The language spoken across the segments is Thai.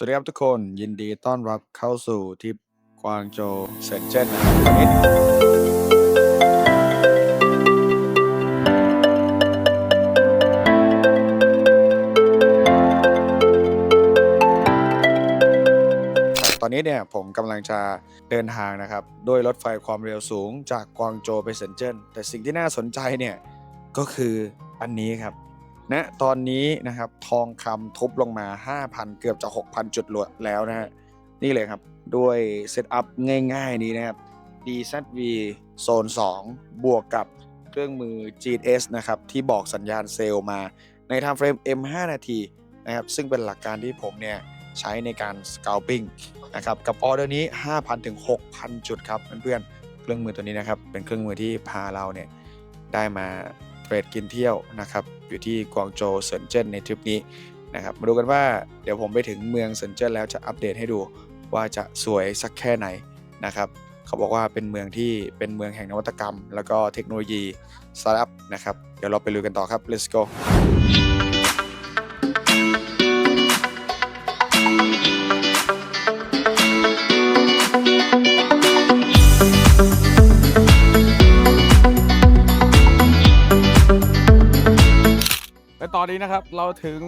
สวัสดีครับทุกคนยินดีต้อนรับเข้าสู่ทริปกวางโจวเซนเจนนะครับวันนี้ตอนนี้เนี่ยผมกำลังจะเดินทางนะครับด้วยรถไฟความเร็วสูงจากกวางโจวไปเซนเจนแต่สิ่งที่น่าสนใจเนี่ยก็คืออันนี้ครับ ณตอนนี้นะครับทองคำทุบลงมา 5,000 เกือบจะ 6,000 จุดแล้วนะฮะนี่เลยครับ ด้วยเซตอัพง่ายๆนี้นะครับ DZV โซน 2 บวกกับเครื่องมือ GS นะครับ ที่บอกสัญญาณเซลล์มาใน time frame M 5 นาทีนะครับ ซึ่งเป็นหลักการที่ผมเนี่ย ใช้ในการ scalping นะครับ กับออเดอร์นี้ 5,000 ถึง 6,000 จุดครับเพื่อนๆ เครื่องมือตัวนี้นะครับ เป็นเครื่องมือที่พาเราเนี่ย ได้มาเทรดกินเที่ยวนะครับ อยู่ที่กวางโจวเซินเจิ้นในทริปนี้นะครับมาดูกันว่าเดี๋ยวผมไปถึงเมืองเซินเจิ้นแล้วจะอัปเดตให้ดูว่าจะสวยสักแค่ไหนนะครับเขาบอกว่าเป็นเมืองที่เป็นเมืองแห่งนวัตกรรม แล้วก็เทคโนโลยีสตาร์ทอัพนะครับเดี๋ยวเราไปลุยกันต่อครับ let's go นนี้นะครับ เราถึง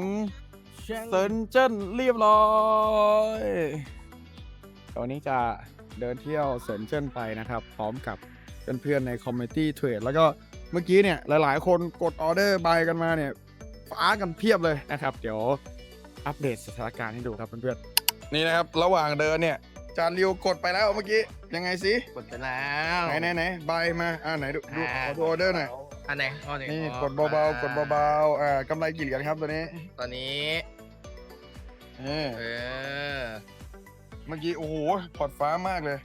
เซินเจิ้นเรียบร้อยตอนนี้จะเดินเที่ยวเซินเจิ้นไปนะครับ พร้อมกับเพื่อนๆในคอมมิ t ตี้เทรดแล้วก็เมื่อกี้เนี่ย หลายๆ คนกดออเดอร์บายกันมาเนี่ยฟ้ากันเพียบเลยนะครับ เดี๋ยวอัปเดตสถานการณ์ให้ดูครับเพื่อนๆนี่นะครับ ระหว่างเดินเนี่ยจานริวกดไปแล้วเมื่อกี้ยังไงสิกดไปแล้วไหนไหนไหนบายมาอ่าไหนดูดูขอดูออเดอร์หน่อย อันไหนอันไหนนี่อ๋อกดเบาๆกดเบาๆอ่ากำไรกี่เหรียญครับตัวนี้ตอนนี้ นี่เออ เมื่อกี้โอ้โหพอร์ตฟ้ามากเลย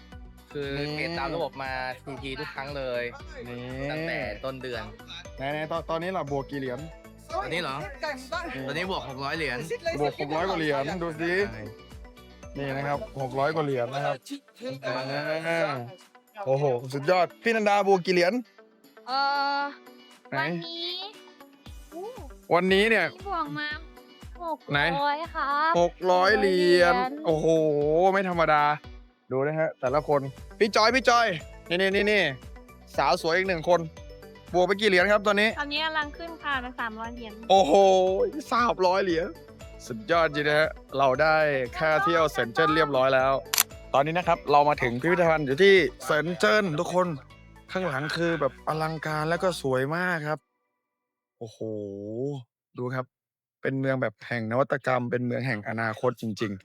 คือนี่เกตตามระบบมาทีทีทุกครั้งเลย นี่ตั้งแต่ต้นเดือน ไหนไหนตอนตอนนี้เราบวกกี่เหรียญตอนนี้เหรอ ตอนนี้บวก 600 เหรียญ บวก600กว่าเหรียญดูสินี่นะครับ600กว่าเหรียญนะครับอ่าโอ้โหสุดยอดพี่นันดาบวกกี่เหรียญ เออไหนวันนี้อู้วันนี้เนี่ยที่บวกมาหกไหนร้อยครับ600เหรียญโอ้โห ไม่ธรรมดา ดูนะฮะ แต่ละคน พี่จอย พี่จอย นี่นี่นี่นี่สาวสวยอีกหนึ่งคน บวกไปกี่เหรียญครับตอนนี้ ตอนนี้กำลังขึ้นค่ะมาสามร้อยเหรียญโอ้โหสามร้อยเหรียญ สุดยอดจริงนะฮะ เราได้ค่าเที่ยวเซนเจิ้นเรียบร้อยแล้ว ตอนนี้นะครับ เรามาถึงพิพิธภัณฑ์อยู่ที่เซนเจิ้นทุกคน ข้างหลังคือแบบอลังการแล้วก็สวยมากครับ โอ้โห ดูครับ เป็นเมืองแบบแห่งนวัตกรรม เป็นเมืองแห่งอนาคตจริง ๆ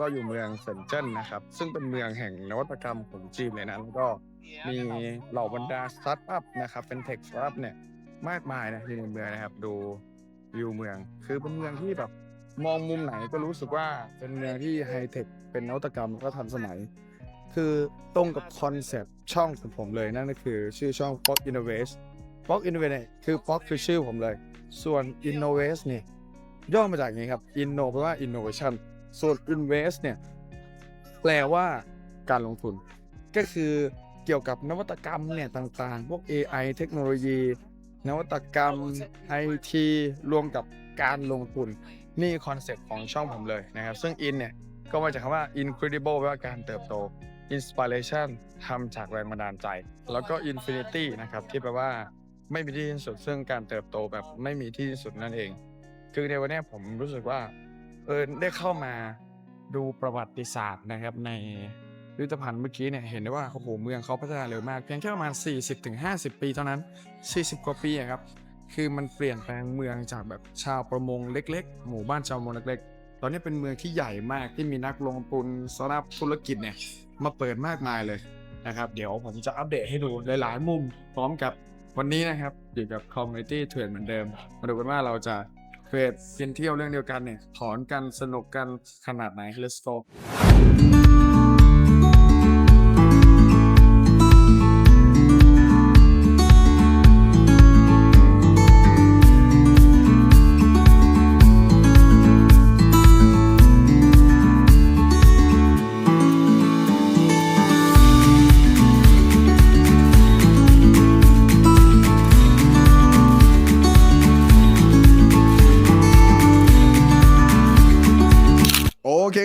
ก็อยู่เมืองเซินเจิ้นนะครับ ซึ่งเป็นเมืองแห่งนวัตกรรมของจีนเลยนะแล้วก็มีเหล่าบรรดาสตาร์ทอัพนะครับ เป็นเทคสตาร์ทอัพเนี่ยมากมายนะที่ในเมืองนะครับ ดูวิวเมือง คือเป็นเมืองที่แบบมองมุมไหนก็รู้สึกว่าเป็นเมืองที่ไฮเทคเป็นนวัตกรรมแล้วก็ทันสมัย คือตรงกับคอนเซปต์ช่องของผมเลยนั่นก็คือชื่อช่อง Fox Innovate Fox Innovate เนี่ยคือ Fox คือชื่อผมเลย ส่วน Innovate เนี่ยย่อมาจากอย่างนี้ครับ Inno แปลว่า innovation ส่วน invest เนี่ยแปลว่าการลงทุน ก็คือเกี่ยวกับนวัตกรรมเนี่ยต่างๆ พวก AI เทคโนโลยี นวัตกรรม IT รวมกับการลงทุน นี่คอนเซ็ปต์ของช่องผมเลยนะครับ ซึ่ง in เนี่ย ก็มาจากคำว่า incredible แปลว่าการเติบโต inspiration ทำจากแรงบันดาลใจ แล้วก็ infinity นะครับ ที่แปลว่าไม่มีที่สิ้นสุดซึ่งการเติบโตแบบไม่มีที่สิ้นสุดนั่นเอง คือในวันนี้ผมรู้สึกว่า เออได้เข้ามาดูประวัติศาสตร์นะครับในพิพิธภัณฑ์เมื่อกี้เนี่ยเห็นได้ว่าโอ้โหเมืองเขาพัฒนาเร็วมาก เพียงแค่ประมาณ 40-50 ปีเท่านั้น 40 กว่าปีอะครับคือมันเปลี่ยนแปลงเมืองจากแบบชาวประมงเล็ก ๆ หมู่บ้านชาวประมงเล็ก ๆ ตอนนี้เป็นเมืองที่ใหญ่มากที่มีนักลงทุนสตาร์ทอัพธุรกิจเนี่ยมาเปิดมากมายเลยนะครับ เดี๋ยวผมจะอัปเดตให้ดูหลายๆมุมพร้อมกับวันนี้นะครับอยู่กับ Community t r a d e เหมือนเดิม มาดูกันว่าเราจะ เทรดกินเที่ยวเรื่องเดียวกันเนี่ยถอนกันสนุกกันขนาดไหนเลสโต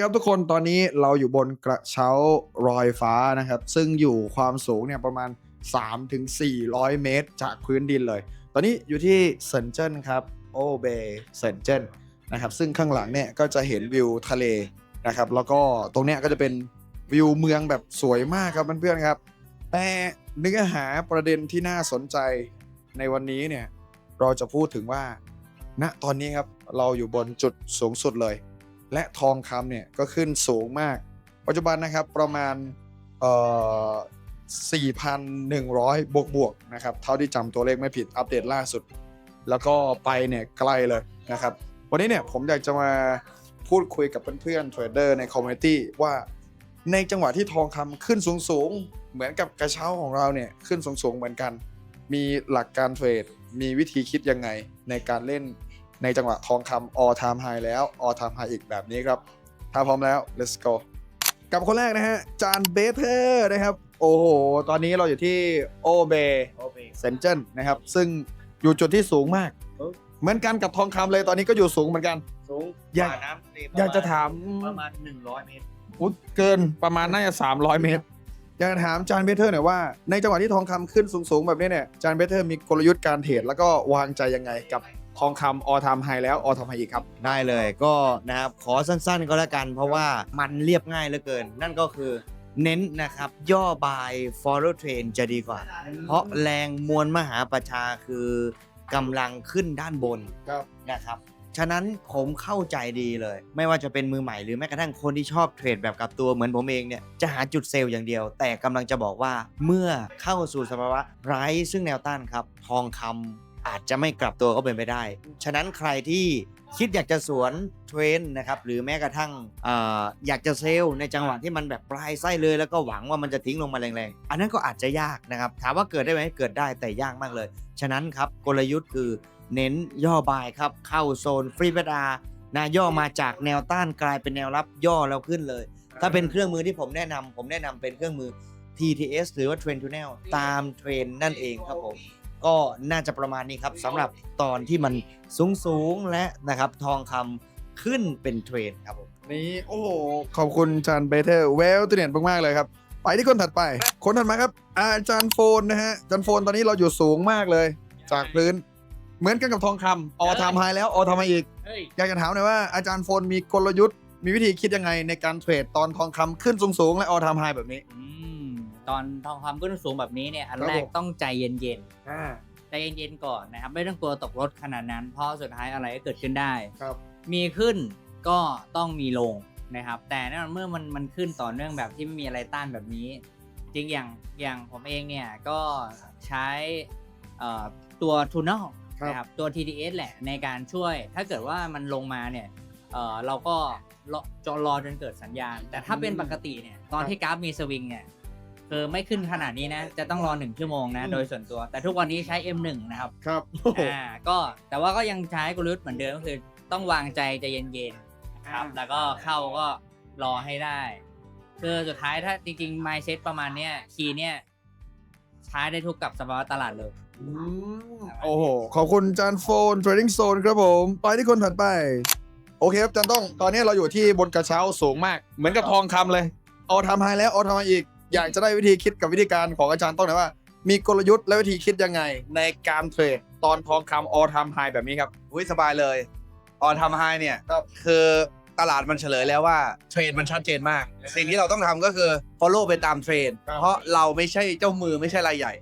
ครับทุกคนตอนนี้เราอยู่บนกระเช้ารอยฟ้านะครับ ซึ่งอยู่ความสูงเนี่ยประมาณ 3-400 เมตร จากพื้นดินเลย ตอนนี้อยู่ที่เซนเจนครับโอเบเซนเจนนะครับซึ่งข้างหลังเนี่ยก็จะเห็นวิวทะเลนะครับ แล้วก็ตรงเนี้ยก็จะเป็นวิวเมืองแบบสวยมากครับเพื่อนๆครับ แต่เนื้อหาประเด็นที่น่าสนใจในวันนี้เนี่ยเราจะพูดถึงว่าณตอนนี้ครับเราอยู่บนจุดสูงสุดเลย และทองคำเนี่ยก็ขึ้นสูงมาก ปัจจุบันนะครับประมาณ4,100 บวกบวกๆนะครับเท่าที่จำตัวเลขไม่ผิดอัปเดตล่าสุด แล้วก็ไปเนี่ยไกลเลยนะครับ วันนี้เนี่ยผมอยากจะมาพูดคุยกับเพื่อนๆเทรดเดอร์ในคอมมูนิตี้ว่าในจังหวะที่ทองคำขึ้นสูงๆ เหมือนกับกระเช้าของเราเนี่ยขึ้นสูงๆ เหมือนกัน มีหลักการเทรด มีวิธีคิดยังไงในการเล่น ในจังหวะทองคำ all time high แล้ว all time high อีกแบบนี้ครับ ถ้าพร้อมแล้ว let's go กับคนแรกนะฮะ จานเบเทอร์นะครับ โอ้โห ตอนนี้เราอยู่ที่โอเบเซนเจนนะครับ ซึ่งอยู่จุดที่สูงมาก เหมือนกันกับทองคำเลยตอนนี้ก็อยู่สูงเหมือนกัน สูงอยากกว่าน้ำทะเลอยากจะถาม ประมาณ 100 เมตร อุ๊ยเกินประมาณน่าจะ 300 เมตร อยากจะถามจานเบเทอร์หน่อยว่า ในจังหวะที่ทองคำขึ้นสูงๆ แบบนี้เนี่ย จานเบเทอร์มีกลยุทธ์การเทรดแล้วก็วางใจยังไงกับ ทองคำ all time high แล้ว all time high อีกครับ ได้เลยก็นะครับขอสั้นๆก็แล้วกัน เพราะว่ามันเรียบง่ายเหลือเกิน นั่นก็คือเน้นนะครับ ย่อบาย follow train จะดีกว่า เพราะแรงมวลมหาประชาคือกำลังขึ้นด้านบนครับ นะครับ ฉะนั้นผมเข้าใจดีเลย ไม่ว่าจะเป็นมือใหม่หรือแม้กระทั่งคนที่ชอบเทรดแบบกับตัวเหมือนผมเองเนี่ยจะหาจุดเซลล์อย่างเดียว แต่กำลังจะบอกว่าเมื่อเข้าสู่สภาวะไร้ซึ่งแนวต้านครับ ทองคำ อาจจะไม่กลับตัวก็เป็นไปได้ ฉะนั้นใครที่คิดอยากจะสวนเทรนด์นะครับหรือแม้กระทั่งเอออยากจะเซลล์ในจังหวะที่มันแบบปลายไส้เลย แล้วก็หวังว่ามันจะทิ้งลงมาแรงๆ อันนั้นก็อาจจะยากนะครับ ถามว่าเกิดได้ไหมเกิดได้แต่ยากมากเลย ฉะนั้นครับกลยุทธ์คือเน้นย่อบายครับเข้าโซนฟรีเบดานะย่อมาจากแนวต้านกลายเป็นแนวรับย่อแล้วขึ้นเลย ถ้าเป็นเครื่องมือที่ผมแนะนำผมแนะนำเป็นเครื่องมือ TTS หรือว่า Trend Tunnel ตามเทรนนั่นเองครับผม ก็น่าจะประมาณนี้ครับสำหรับตอนที่มันสูงสูงๆและนะครับทองคำขึ้นเป็นเทรนครับผม นี่โอ้โห ขอบคุณอาจารย์เบเทอร์เวลตัวเด่นมาก ๆ เลยครับ ไปที่คนถัดไป คนถัดมาครับ อาจารย์โฟนนะฮะอาจารย์โฟนตอนนี้เราอยู่สูงมากเลย จากพื้น เหมือนกันกับทองคำออทามไฮแล้วออทามไฮอีกอยากจะถามหน่อยว่าอาจารย์โฟนมีกลยุทธ์มีวิธีคิดยังไงในการเทรดตอนทองคำขึ้นสูงๆและออทามไฮแบบนี้ อืม ตอนทองคำขึ้นสูงแบบนี้เนี่ยอันครับแรกผมต้องใจเย็นอ่าๆใจเย็นๆก่อนนะครับ ไม่ต้องกลัวตกรถขนาดนั้น เพราะสุดท้ายอะไรก็เกิดขึ้นได้ ครับมีขึ้นก็ต้องมีลงนะครับ แต่แน่นอนเมื่อมันมันขึ้นต่อเนื่องแบบที่ไม่มีอะไรต้านแบบนี้ จริงอย่างอย่างผมเองเนี่ยก็ใช้เอ่อตัวทูน e l ครับ นะครับตัว TDS แหละในการช่วย ถ้าเกิดว่ามันลงมาเนี่ยเอ่อเราก็รอจอรอจนเกิดสัญญาณ แต่ถ้าเป็นปกติเนี่ยตอนที่กราฟมีสวิงเนี่ย คือไม่ขึ้นขนาดนี้นะ จะต้องรอหนึ่งชั่วโมงนะอืมโดยส่วนตัว แต่ทุกวันนี้ใช้ M1 นะครับ ครับอ่า ก็แต่ว่าก็ยังใช้กลยุทธ์เหมือนเดิมก็คือต้องวางใจใจเย็นๆนะครับแล้วก็เข้าก็รอให้ได้ คือสุดท้ายถ้าจริงๆ mindset ประมาณเนี้ยคีย์เนี่ยใช้ได้ทุกกับสภาวะตลาดเลย อืมโอ้โห ขอบคุณอาจารย์โฟน Trading Zone ครับผม ไปที่คนถัดไป โอเคครับอาจารย์ต้อง ตอนนี้เราอยู่ที่บนกระเช้าสูงมาก เหมือนกับทองคำเลยเอาทำไฮแล้วเอาทำไฮอีก อยากจะได้วิธีคิดกับวิธีการของอาจารย์ต้องหน่อยว่า มีกลยุทธ์และวิธีคิดยังไง ในการเทรดตอนทองคำออทำไฮแบบนี้ครับอุ้ยสบายเลยออนทำไฮเนี่ยครับคือตลาดมันเฉลยแล้วว่าเทรนมันชัดเจนมาก สิ่งที่เราต้องทำก็คือ follow ไปตามเทรนครับเพราะเราไม่ใช่เจ้ามือไม่ใช่รายใหญ่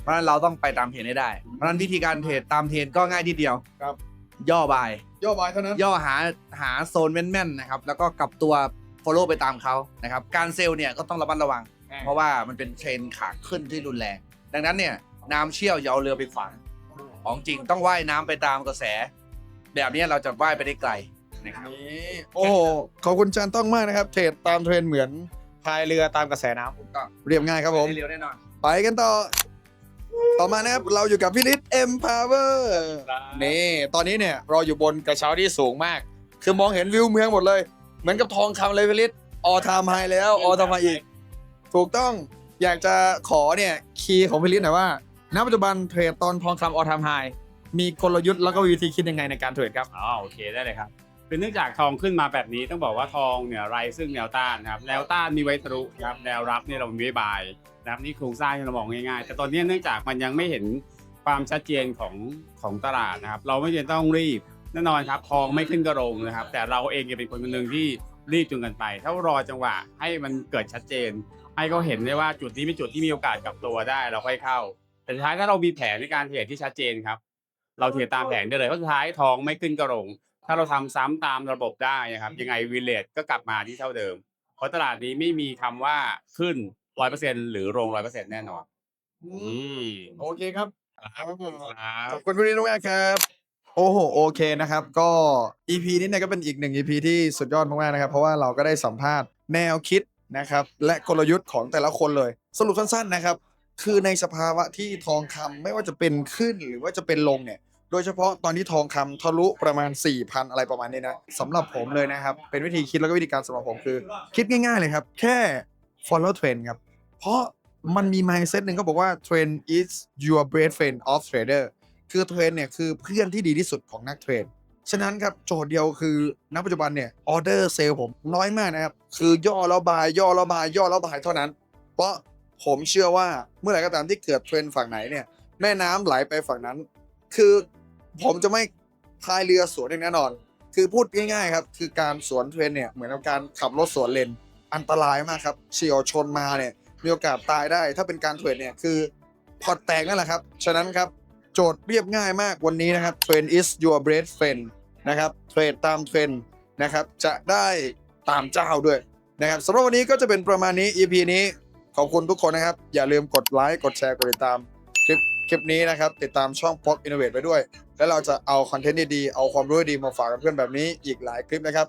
เพราะฉะนั้นเราต้องไปตามเทรนให้ได้ เพราะฉะนั้นวิธีการเทรดตามเทรนก็ง่ายทีเดียวครับ ย่อบาย ย่อบายเท่านั้น ย่อหาหาโซนแม่นๆนะครับ แล้วก็กลับตัว follow ไปตามเขานะครับ การเซลล์เนี่ยก็ต้องระมัดระวัง เพราะว่ามันเป็นเทรนขาขึ้นที่รุนแรง ดังนั้นเนี่ยน้ำเชี่ยวอย่าเอาเรือไปขวางของจริงต้องว่ายน้ำไปตามกระแส แบบนี้เราจะว่ายไปได้ไกลนะครับ นี่โอ้โหขอบคุณจานต้องมากนะครับ เทรดตามเทรนด์เหมือนพายเรือตามกระแสน้ำเรียบง่ายครับผมเร็วแน่นอน ไปกันต่อ ต่อมานะครับ เราอยู่กับพี่ฤทธิ์ Empower นี่ตอนนี้เนี่ยเราอยู่บนกระเช้าที่สูงมาก คือมองเห็นวิวเมืองหมดเลย เหมือนกับทองคำเลยพี่ฤทธิ์ออทามไฮแล้วออทามไฮอีก ถูกต้องอยากจะขอเนี่ยคีย์ของพี่ฤทธิ์หน่อยว่าณปัจจุบันเทรดตอนทองคำออทามไฮมีกลยุทธ์แล้วก็วิธีคิดยังไงในการเทรดครับ อ๋อโอเคได้เลยครับคือเนื่องจากทองขึ้นมาแบบนี้ต้องบอกว่าทองเนี่ยไรซึ่งแนวต้านนะครับแนวต้านมีไว้ทะลุครับแนวรับเนี่ยเรามีไว้บายนะครับนี่โครงสร้างที่เรามองง่ายๆ แต่ตอนนี้เนื่องจากมันยังไม่เห็นความชัดเจนของของตลาดนะครับ เราไม่จำเป็นต้องรีบแน่นอนครับทองไม่ขึ้นก็ลงนะครับ แต่เราเองจะเป็นคนคนหนึ่งที่รีบจนเกันไป ถ้ารอจังหวะให้มันเกิดชัดเจน ให้เขาเห็นได้ว่าจุดนี้เป็นจุดที่มีโอกาสกลับตัวได้เราค่อยเข้า แต่สุดท้ายถ้าเรามีแผนในการเทรดที่ชัดเจนครับ เราเทรดตามแผนได้เลยเพราะสุดท้ายทองไม่ขึ้นก็ลงถ้าเราทำซ้ำตามระบบได้นะครับ ยังไงวิเลตก็กลับมาที่เท่าเดิม เพราะตลาดนี้ไม่มีคำว่าขึ้นร้อยเปอร์เซ็นหรือลงร้อยเปอร์เซ็นแน่นอนอืมโอเคครับครับขอบคุณพี่ฤทธิ์มากครับ โอ้โหโอเคนะครับ ก็ EP นี้เนี่ยก็เป็นอีกหนึ่ง EP ที่สุดยอดมากๆนะครับ เพราะว่าเราก็ได้สัมภาษณ์แนวคิด นะครับและกลยุทธ์ของแต่ละคนเลย สรุปสั้นๆนะครับ คือในสภาวะที่ทองคำไม่ว่าจะเป็นขึ้นหรือว่าจะเป็นลงเนี่ยโดยเฉพาะตอนที่ทองคำทะลุประมาณ 4,000 อะไรประมาณนี้นะสำหรับผมเลยนะครับ เป็นวิธีคิดแล้วก็วิธีการสำหรับผมคือ คิดง่ายๆเลยครับ แค่ follow trend ครับ เพราะมันมี mindset หนึ่งก็บอกว่า trend is your best friend of trader คือเทรนเนี่ยคือเพื่อนที่ดีที่สุดของนักเทรด ฉะนั้นครับโจทย์เดียวคือณปัจจุบันเนี่ยออเดอร์เซลผมน้อยมากนะครับ คือย่อแล้วบายย่อแล้วบายย่อแล้วบายเท่านั้น เพราะผมเชื่อว่าเมื่อไหร่ก็ตามที่เกิดเทรนด์ฝั่งไหนเนี่ยแม่น้ำไหลไปฝั่งนั้น คือผมจะไม่พายเรือสวนอย่างแน่นอน คือพูดง่ายๆครับ คือการสวนเทรนเนี่ยเหมือนกับการขับรถสวนเลนอันตรายมากครับเฉียวชนมาเนี่ยมีโอกาสตายได้ ถ้าเป็นการเทรดเนี่ยคือพอแตกนั่นแหละครับ ฉะนั้นครับ โจทย์เรียบง่ายมากวันนี้นะครับ Trend is your best friend นะครับเทรดตามเทรนด์นะครับจะได้ตามเจ้าด้วยนะครับสำหรับวันนี้ก็จะเป็นประมาณนี้ EP นี้ขอบคุณทุกคนนะครับ อย่าลืมกดไลค์กดแชร์กดติดตามคลิปคลิปนี้นะครับ ติดตามช่อง p o c Innovate ไปด้วย แล้วเราจะเอาคอนเทนต์ดีๆเอาความรู้ดีมาฝากกับเพื่อนแบบนี้อีกหลายคลิปนะครับ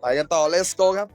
ไปกันต่อ let's go ครับ